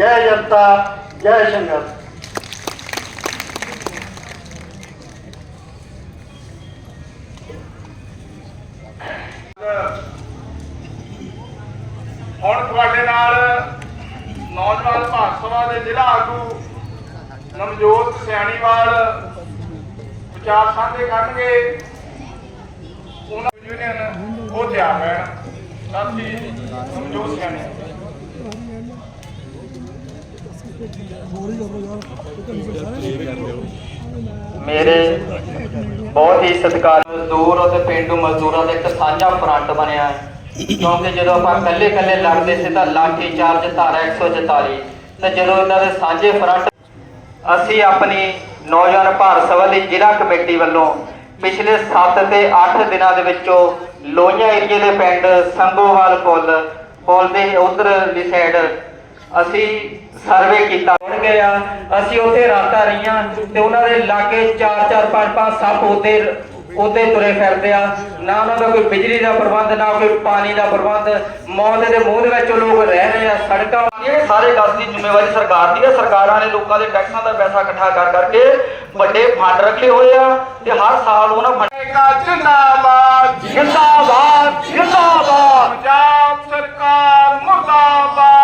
ਜੈ ਜਨਤਾ, ਜੈ ਸੰਗਤ। ਹੁਣ ਤੁਹਾਡੇ ਨਾਲ ਨੌਜਵਾਨ ਭਾਰਤ ਸਭਾ ਦੇ ਜ਼ਿਲ੍ਹਾ ਆਗੂ ਨਵਜੋਤ ਸਿਆਣੀਵਾਲ ਵਿਚਾਰ ਸਾਂਝੇ ਕਰਨਗੇ। ਉਹਨਾਂ ਯੂਨੀਅਨ ਉਹ ਤਿਆਰ ਹੈ। ਸਾਥੀ ਨਵਜੋਤ ਸਿਆਣੀ ਮੇਰੇ ਬਹੁਤ ਹੀ ਸਤਿਕਾਰ ਮਜ਼ਦੂਰ ਅਤੇ ਪਿੰਡੂ ਮਜ਼ਦੂਰਾਂ ਦਾ ਇੱਕ ਸਾਂਝਾ ਫਰੰਟ ਬਣਿਆ ਹੈ। ਕਿਉਂਕਿ ਜਦੋਂ ਆਪਾਂ ਇਕੱਲੇ ਇਕੱਲੇ ਲੜਦੇ ਸੀ ਤਾਂ ਲਾਠੀ ਚਾਰਜ ਧਾਰਾ 144 ਤੇ ਜਦੋਂ ਇਹਨਾਂ ਦੇ ਸਾਂਝੇ ਫਰੰਟ ਅਸੀਂ ਆਪਣੀ ਨੌਜਵਾਨ ਭਾਰਤ ਸਭਾ ਦੀ ਜ਼ਿਲ੍ਹਾ ਕਮੇਟੀ ਵੱਲੋਂ ਪਿਛਲੇ 7 ਤੇ 8 ਦਿਨਾਂ ਦੇ ਵਿੱਚੋਂ ਲੋਹੀਆਂ ਏਰੀਏ ਦੇ ਪਿੰਡ ਸੰਗੋਵਾਲ ਪੁੱਲ ਪੁੱਲ ਦੇ ਉਧਰਲੀ ਸਾਈਡ ਅਸੀਂ ਸਰਵੇ ਕੀਤਾ। ਹੁਣ ਗਏ ਆ। ਅਸੀਂ ਉੱਥੇ ਰਾਤਾਂ ਰਹੀਆਂ ਤੇ ਉਹਨਾਂ ਦੇ ਲਾਗੇ 4 4 5 5 ਸੱਪ ਉਹਦੇ ਉਹਦੇ ਤੁਰੇ ਫਿਰਦੇ ਆ। ਨਾ ਉਹਨਾਂ ਦਾ ਕੋਈ ਬਿਜਲੀ ਦਾ ਪ੍ਰਬੰਧ ਨਾ ਕੋਈ ਪਾਣੀ ਦਾ ਪ੍ਰਬੰਧ। ਮੌਤ ਦੇ ਮੂੰਹ ਦੇ ਵਿੱਚ ਉਹ ਲੋਕ ਰਹਿ ਰਹੇ ਆ ਸੜਕਾਂ ਇਹ ਸਾਰੇ ਗੱਲ ਦੀ ਜ਼ਿੰਮੇਵਾਰੀ ਸਰਕਾਰ ਦੀ ਹੈ ਸਰਕਾਰਾਂ ਨੇ ਲੋਕਾਂ ਦੇ ਟੈਕਸਾਂ ਦਾ ਪੈਸਾ ਇਕੱਠਾ ਕਰ ਕਰਕੇ ਵੱਡੇ ਫੰਡ ਰੱਖੇ ਹੋਏ ਆ ਤੇ ਹਰ ਸਾਲ ਉਹਨਾਂ ਫੰਡ ਜਿੰਦਾਬਾਦ ਜਿੰਦਾਬਾਦ ਜਿੰਦਾਬਾਦ। ਪੰਜਾਬ ਸਰਕਾਰ ਮੁਰਦਾਬਾਦ।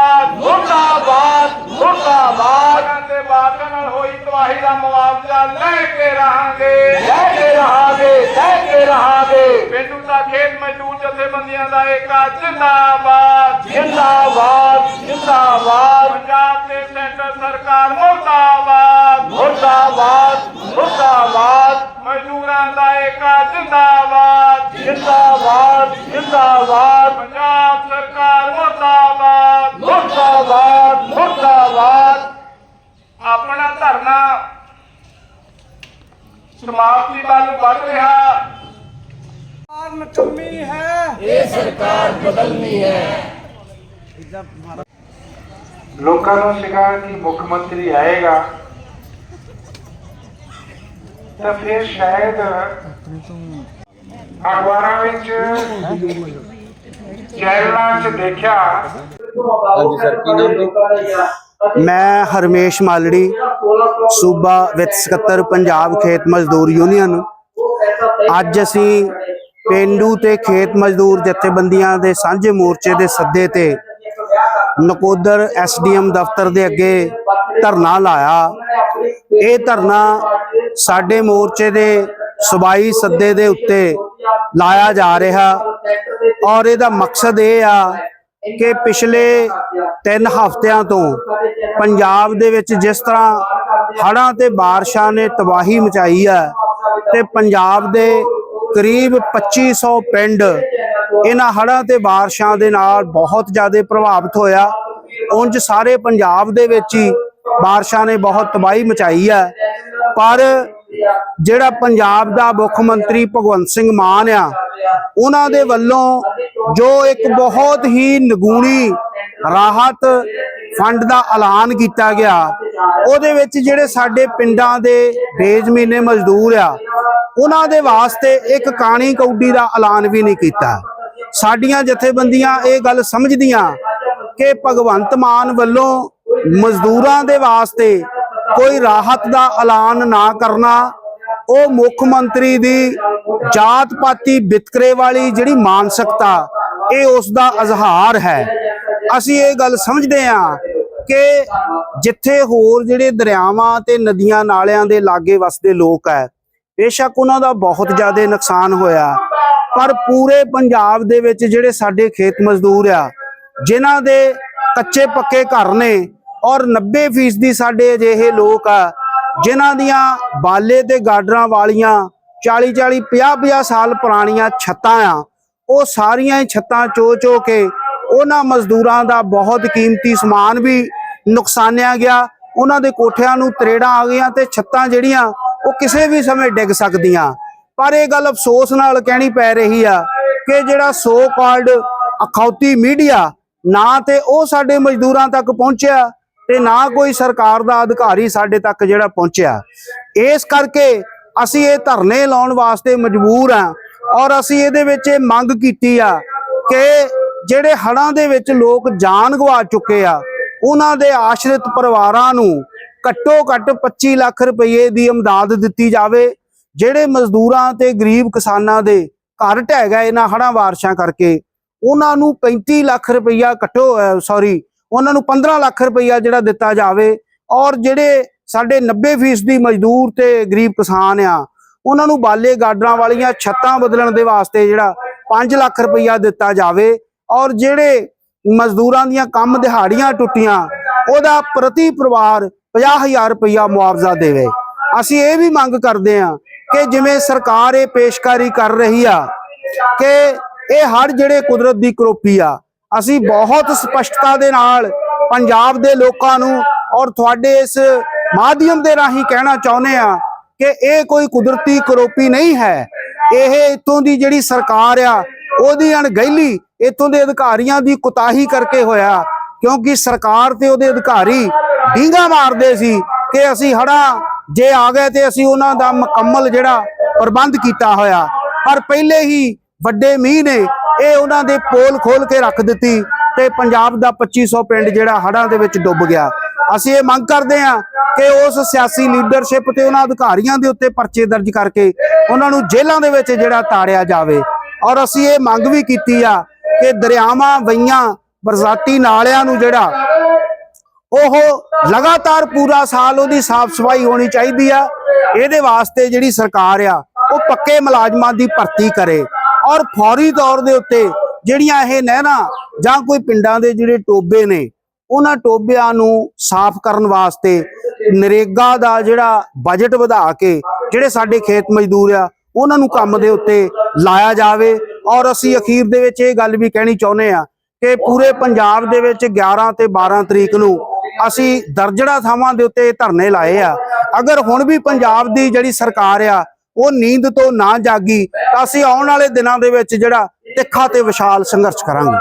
ਮੁਰਦਾਬਾਦ ਮੁਰਦਾਬਾਦ। ਤੇ ਬਾਗਾਂ ਨਾਲ ਹੋਈ ਤਬਾਹੀ ਦਾ ਮੁਆਵਜ਼ਾ ਲੈ ਕੇ ਰਹਾਂਗੇ। ਲੈ ਕੇ ਰਹਾਂਗੇ ਲੈ ਕੇ ਰਹਾਂਗੇ। ਪਿੰਡੂ ਦਾ ਖੇਤ ਮਜ਼ਦੂਰ ਜਥੇਬੰਦੀਆਂ ਦਾ ਏਕਾ ਜਿੰਦਾਬਾਦ। ਜਿੰਦਾਬਾਦ ਜਿੰਦਾਬਾਦ। ਪੰਜਾਬ ਤੇ ਸੈਂਟਰ ਸਰਕਾਰ ਮੁਰਦਾਬਾਦ। ਮੁਰਦਾਬਾਦ ਮੁਰਦਾਬਾਦ। ਮਜ਼ਦੂਰਾਂ ਦਾ ਏਕਾ ਜਿੰਦਾਬਾਦ। ਜਿੰਦਾਬਾਦ ਜਿੰਦਾਬਾਦ। ਪੰਜਾਬ ਸਰਕਾਰ ਮੁਰਦਾਬਾਦ। ਮੁਰਦਾਬਾਦ। ਆਪਣਾ ਧਰਨਾ ਸਮਾਪਤੀ ਵੱਲ ਵੱਧ ਰਿਹਾ। ਨਕਮੀ ਹੈ। ਲੋਕਾਂ ਨੂੰ ਸੀਗਾ ਕਿ ਮੁੱਖ ਮੰਤਰੀ ਆਏਗਾ ਤਾਂ ਫਿਰ ਸ਼ਾਇਦ ਅਖਬਾਰਾਂ ਵਿੱਚ ਚੈਨਲਾਂ 'ਚ ਦੇਖਿਆ ਮੈਂ ਹਰਮੇਸ਼ ਮਾਲੜੀ, ਸੂਬਾ ਵਿੱਤ ਸਕੱਤਰ, ਪੰਜਾਬ ਖੇਤ ਮਜ਼ਦੂਰ ਯੂਨੀਅਨ। ਅੱਜ ਅਸੀਂ ਪਿੰਡੂ ਤੇ ਖੇਤ ਮਜ਼ਦੂਰ ਜਥੇਬੰਦੀਆਂ ਦੇ ਸਾਂਝੇ ਮੋਰਚੇ ਦੇ ਸੱਦੇ ਤੇ ਨਕੋਦਰ ਐਸਡੀਐਮ ਦਫ਼ਤਰ ਦੇ ਅੱਗੇ ਧਰਨਾ ਲਾਇਆ। ਇਹ ਧਰਨਾ ਸਾਡੇ ਮੋਰਚੇ ਦੇ ਸਬਾਈ ਸੱਦੇ ਦੇ ਉੱਤੇ ਲਾਇਆ ਜਾ ਰਿਹਾ। ਔਰ ਇਹਦਾ ਮਕਸਦ ਇਹ ਆ ਕਿ ਪਿਛਲੇ 3 ਹਫ਼ਤਿਆਂ ਤੋਂ ਪੰਜਾਬ ਦੇ ਵਿੱਚ ਜਿਸ ਤਰ੍ਹਾਂ ਹੜ੍ਹਾਂ ਤੇ ਬਾਰਿਸ਼ਾਂ ਨੇ ਤਬਾਹੀ ਮਚਾਈ ਹੈ ਤੇ ਪੰਜਾਬ ਦੇ ਕਰੀਬ 2500 ਪਿੰਡ ਇਹਨਾਂ ਹੜ੍ਹਾਂ ਤੇ ਬਾਰਿਸ਼ਾਂ ਦੇ ਨਾਲ ਬਹੁਤ ਜ਼ਿਆਦਾ ਪ੍ਰਭਾਵਿਤ ਹੋਇਆ। ਉਂਝ ਸਾਰੇ ਪੰਜਾਬ ਦੇ ਵਿੱਚ ਹੀ ਬਾਰਿਸ਼ਾਂ ਨੇ ਬਹੁਤ ਤਬਾਹੀ ਮਚਾਈ ਹੈ। ਪਰ ਜਿਹੜਾ ਪੰਜਾਬ ਦਾ ਮੁੱਖ ਮੰਤਰੀ ਭਗਵੰਤ ਸਿੰਘ ਮਾਨ ਆ, ਉਹਨਾਂ ਦੇ ਵੱਲੋਂ ਜੋ ਇੱਕ ਬਹੁਤ ਹੀ ਨਗੂਣੀ ਰਾਹਤ ਫੰਡ ਦਾ ਐਲਾਨ ਕੀਤਾ ਗਿਆ, ਉਹਦੇ ਵਿੱਚ ਜਿਹੜੇ ਸਾਡੇ ਪਿੰਡਾਂ ਦੇ ਬੇਜ਼ਮੀਨੇ ਮਜ਼ਦੂਰ ਆ, ਉਹਨਾਂ ਦੇ ਵਾਸਤੇ ਇੱਕ ਕਾਣੀ ਕੌਡੀ ਦਾ ਐਲਾਨ ਵੀ ਨਹੀਂ ਕੀਤਾ। ਸਾਡੀਆਂ ਜਥੇਬੰਦੀਆਂ ਇਹ ਗੱਲ ਸਮਝਦੀਆਂ ਕਿ ਭਗਵੰਤ ਮਾਨ ਵੱਲੋਂ ਮਜ਼ਦੂਰਾਂ ਦੇ ਵਾਸਤੇ ਕੋਈ ਰਾਹਤ ਦਾ ਐਲਾਨ ਨਾ ਕਰਨਾ, ਉਹ ਮੁੱਖ ਮੰਤਰੀ ਦੀ ਜਾਤ ਪਾਤੀ ਵਿਤਕਰੇ ਵਾਲੀ ਜਿਹੜੀ ਮਾਨਸਿਕਤਾ, ਇਹ ਉਸ ਦਾ ਇਜ਼ਹਾਰ ਹੈ। ਅਸੀਂ ਇਹ ਗੱਲ ਸਮਝਦੇ ਹਾਂ ਕਿ ਜਿੱਥੇ ਹੋਰ ਜਿਹੜੇ ਦਰਿਆਵਾਂ ਤੇ ਨਦੀਆਂ ਨਾਲਿਆਂ ਦੇ ਲਾਗੇ ਵਸਦੇ ਲੋਕ ਹੈ, ਬੇਸ਼ੱਕ ਉਹਨਾਂ ਦਾ ਬਹੁਤ ਜ਼ਿਆਦਾ ਨੁਕਸਾਨ ਹੋਇਆ। ਪਰ ਪੂਰੇ ਪੰਜਾਬ ਦੇ ਵਿੱਚ ਜਿਹੜੇ ਸਾਡੇ ਖੇਤ ਮਜ਼ਦੂਰ ਆ, ਜਿਨ੍ਹਾਂ ਦੇ ਕੱਚੇ ਪੱਕੇ ਘਰ ਨੇ ਔਰ 90% ਸਾਡੇ ਅਜਿਹੇ ਲੋਕ ਆ, ਜਿਨ੍ਹਾਂ ਦੀਆਂ ਬਾਲੇ ਤੇ ਗਾਡਰਾਂ ਵਾਲੀਆਂ 40 40 50 50 ਸਾਲ ਪੁਰਾਣੀਆਂ ਛੱਤਾਂ ਆ, ਉਹ ਸਾਰੀਆਂ ਹੀ ਛੱਤਾਂ ਚੋ ਚੋ ਕੇ ਉਹਨਾਂ ਮਜ਼ਦੂਰਾਂ ਦਾ ਬਹੁਤ ਕੀਮਤੀ ਸਮਾਨ ਵੀ ਨੁਕਸਾਨਿਆ ਗਿਆ, ਉਹਨਾਂ ਦੇ ਕੋਠਿਆਂ ਨੂੰ ਤਰੇੜਾਂ ਆ ਗਈਆਂ ਤੇ ਛੱਤਾਂ ਜਿਹੜੀਆਂ, ਉਹ ਕਿਸੇ ਵੀ ਸਮੇਂ ਡਿੱਗ ਸਕਦੀਆਂ। ਪਰ ਇਹ ਗੱਲ ਅਫਸੋਸ ਨਾਲ ਕਹਿਣੀ ਪੈ ਰਹੀ ਆ ਕਿ ਜਿਹੜਾ ਸੋ ਕਾਲਡ ਅਖੌਤੀ ਮੀਡੀਆ ਨਾ ਤੇ ਉਹ ਸਾਡੇ ਮਜ਼ਦੂਰਾਂ ਤੱਕ ਪਹੁੰਚਿਆ ਤੇ ਨਾ ਕੋਈ ਸਰਕਾਰ ਦਾ ਅਧਿਕਾਰੀ ਸਾਡੇ ਤੱਕ ਜਿਹੜਾ ਪਹੁੰਚਿਆ। ਇਸ ਕਰਕੇ ਅਸੀਂ ਇਹ ਧਰਨੇ ਲਾਉਣ ਵਾਸਤੇ ਮਜਬੂਰ ਆ ਔਰ ਅਸੀਂ ਇਹਦੇ ਵਿੱਚ ਇਹ ਮੰਗ ਕੀਤੀ ਆ ਕਿ ਜਿਹੜੇ ਹੜਾਂ ਦੇ ਵਿੱਚ ਲੋਕ ਜਾਨ ਗਵਾ ਚੁੱਕੇ ਆ, ਉਹਨਾਂ ਦੇ ਆਸ਼ਰਿਤ ਪਰਿਵਾਰਾਂ ਨੂੰ ਘੱਟੋ ਘੱਟ 25 ਲੱਖ ਰੁਪਏ ਦੀ ਇਮਦਾਦ ਦਿੱਤੀ ਜਾਵੇ, ਜਿਹੜੇ ਮਜ਼ਦੂਰਾਂ ਤੇ ਗਰੀਬ ਕਿਸਾਨਾਂ ਦੇ ਘਰ ਢਹਿ ਗਏ ਇਹਨਾਂ ਹੜ੍ਹਾਂ ਬਾਰਿਸ਼ਾਂ ਕਰਕੇ, ਉਹਨਾਂ ਨੂੰ 35 ਲੱਖ ਰੁਪਈਆ ਘੱਟੋ ਸੌਰੀ ਉਹਨਾਂ ਨੂੰ 15 ਲੱਖ ਰੁਪਈਆ ਜਿਹੜਾ ਦਿੱਤਾ ਜਾਵੇ। ਔਰ ਜਿਹੜੇ ਸਾਡੇ 90% ਦੀ ਮਜ਼ਦੂਰ ਤੇ ਗਰੀਬ ਕਿਸਾਨ ਆ, ਉਹਨਾਂ ਨੂੰ ਬਾਲੇ ਗਾਡਰਾਂ ਵਾਲੀਆਂ ਛੱਤਾਂ ਬਦਲਣ ਦੇ ਵਾਸਤੇ ਜਿਹੜਾ 5 ਲੱਖ ਰੁਪਈਆ ਦਿੱਤਾ ਜਾਵੇ। ਔਰ ਜਿਹੜੇ ਮਜ਼ਦੂਰਾਂ ਦੀਆਂ ਕੰਮ ਦਿਹਾੜੀਆਂ ਟੁੱਟੀਆਂ, ਉਹਦਾ ਪ੍ਰਤੀ ਪਰਿਵਾਰ 50000 ਰੁਪਈਆ ਮੁਆਵਜ਼ਾ ਦੇਵੇ। ਅਸੀਂ ਇਹ ਵੀ ਮੰਗ ਕਰਦੇ ਹਾਂ ਕਿ ਜਿਵੇਂ ਸਰਕਾਰ ਇਹ ਪੇਸ਼ਕਾਰੀ ਕਰ ਰਹੀ ਆ ਕਿ ਇਹ ਹਰ ਜਿਹੜੇ ਕੁਦਰਤ ਦੀ ਕਰੋਪੀ ਆ ਅਸੀਂ ਬਹੁਤ ਸਪਸ਼ਟਤਾ ਦੇ ਨਾਲ ਪੰਜਾਬ ਦੇ ਲੋਕਾਂ ਨੂੰ ਔਰ ਤੁਹਾਡੇ ਇਸ ਮਾਧਿਅਮ ਦੇ ਰਾਹੀਂ ਕਹਿਣਾ ਚਾਹੁੰਦੇ ਆ ਕਿ ਇਹ ਕੋਈ ਕੁਦਰਤੀ ਕਰੋਪੀ ਨਹੀਂ ਹੈ। ਇਹ ਇਥੋਂ ਦੀ ਜਿਹੜੀ ਸਰਕਾਰ ਆ, ਉਹਦੀ ਅਣਗਹਿਲੀ ਇਥੋਂ ਦੇ ਅਧਿਕਾਰੀਆਂ ਦੀ ਕੁਤਾਹੀ ਕਰਕੇ ਹੋਇਆ, ਕਿਉਂਕਿ ਸਰਕਾਰ ਤੇ ਉਹਦੇ ਅਧਿਕਾਰੀ ਢੀਂਗਾ ਮਾਰਦੇ ਸੀ ਕਿ ਅਸੀਂ ਹੜਾ ਜੇ ਆ ਗਏ ਤੇ ਅਸੀਂ ਉਹਨਾਂ ਦਾ ਮੁਕੰਮਲ ਜਿਹੜਾ ਪ੍ਰਬੰਧ ਕੀਤਾ ਹੋਇਆ। ਪਰ ਪਹਿਲੇ ਹੀ ਵੱਡੇ ਮੀਂਹ ਨੇ ਇਹ ਉਹਨਾਂ ਦੇ ਪੋਲ ਖੋਲ ਕੇ ਰੱਖ ਦਿੱਤੀ ਤੇ ਪੰਜਾਬ ਦਾ 2500 ਪਿੰਡ ਜਿਹੜਾ ਹੜਾਂ ਦੇ ਵਿੱਚ ਡੁੱਬ ਗਿਆ। ਅਸੀਂ ਇਹ ਮੰਗ ਕਰਦੇ ਹਾਂ ਕਿ ਉਸ ਸਿਆਸੀ ਲੀਡਰਸ਼ਿਪ ਤੇ ਉਹਨਾਂ ਅਧਿਕਾਰੀਆਂ ਦੇ ਉੱਤੇ ਪਰਚੇ ਦਰਜ ਕਰਕੇ ਉਹਨਾਂ ਨੂੰ ਜੇਲ੍ਹਾਂ ਦੇ ਵਿੱਚ ਜਿਹੜਾ ਤਾੜਿਆ ਜਾਵੇ। ਔਰ ਅਸੀਂ ਇਹ ਮੰਗ ਵੀ ਕੀਤੀ ਆ ਕਿ ਦਰਿਆਵਾਂ ਵਈਆਂ ਬਰਸਾਤੀ ਨਾਲਿਆਂ ਨੂੰ ਜਿਹੜਾ ਉਹ ਲਗਾਤਾਰ ਪੂਰਾ ਸਾਲ ਉਹਦੀ ਸਾਫ਼ ਸਫ਼ਾਈ ਹੋਣੀ ਚਾਹੀਦੀ ਆ। ਇਹਦੇ ਵਾਸਤੇ ਜਿਹੜੀ ਸਰਕਾਰ ਆ, ਉਹ ਪੱਕੇ ਮੁਲਾਜ਼ਮਾਂ ਦੀ ਭਰਤੀ ਕਰੇ। ਔਰ ਫੌਰੀ ਤੌਰ ਦੇ ਉੱਤੇ ਜਿਹੜੀਆਂ ਇਹ ਨਹਿਰਾਂ ਜਾਂ ਕੋਈ ਪਿੰਡਾਂ ਦੇ ਜਿਹੜੇ ਟੋਬੇ ਨੇ, ਉਹਨਾਂ ਟੋਬਿਆਂ ਨੂੰ ਸਾਫ਼ ਕਰਨ ਵਾਸਤੇ ਨਰੇਗਾ ਦਾ ਜਿਹੜਾ ਬਜਟ ਵਧਾ ਕੇ ਜਿਹੜੇ ਸਾਡੇ ਖੇਤ ਮਜ਼ਦੂਰ ਆ, ਉਹਨਾਂ ਨੂੰ ਕੰਮ ਦੇ ਉੱਤੇ ਲਾਇਆ ਜਾਵੇ। ਔਰ ਅਸੀਂ ਅਖੀਰ ਦੇ ਵਿੱਚ ਇਹ ਗੱਲ ਵੀ ਕਹਿਣੀ ਚਾਹੁੰਦੇ ਆ ਕਿ ਪੂਰੇ ਪੰਜਾਬ ਦੇ ਵਿੱਚ 11 ਤੇ 12 ਤਰੀਕ ਨੂੰ ਅਸੀਂ ਦਰਜੜਾ ਥਾਵਾਂ ਦੇ ਉੱਤੇ ਧਰਨੇ ਲਾਏ ਆ। ਅਗਰ ਹੁਣ ਵੀ ਪੰਜਾਬ ਦੀ ਜਿਹੜੀ ਸਰਕਾਰ ਆ ਉਹ ਨੀਂਦ ਤੋਂ ਨਾ ਜਾਗੀ, ਤਾਂ ਅਸੀਂ ਆਉਣ ਵਾਲੇ ਦਿਨਾਂ ਦੇ ਵਿੱਚ ਜਿਹੜਾ ਤਿੱਖਾ ਤੇ ਵਿਸ਼ਾਲ ਸੰਘਰਸ਼ ਕਰਾਂਗੇ।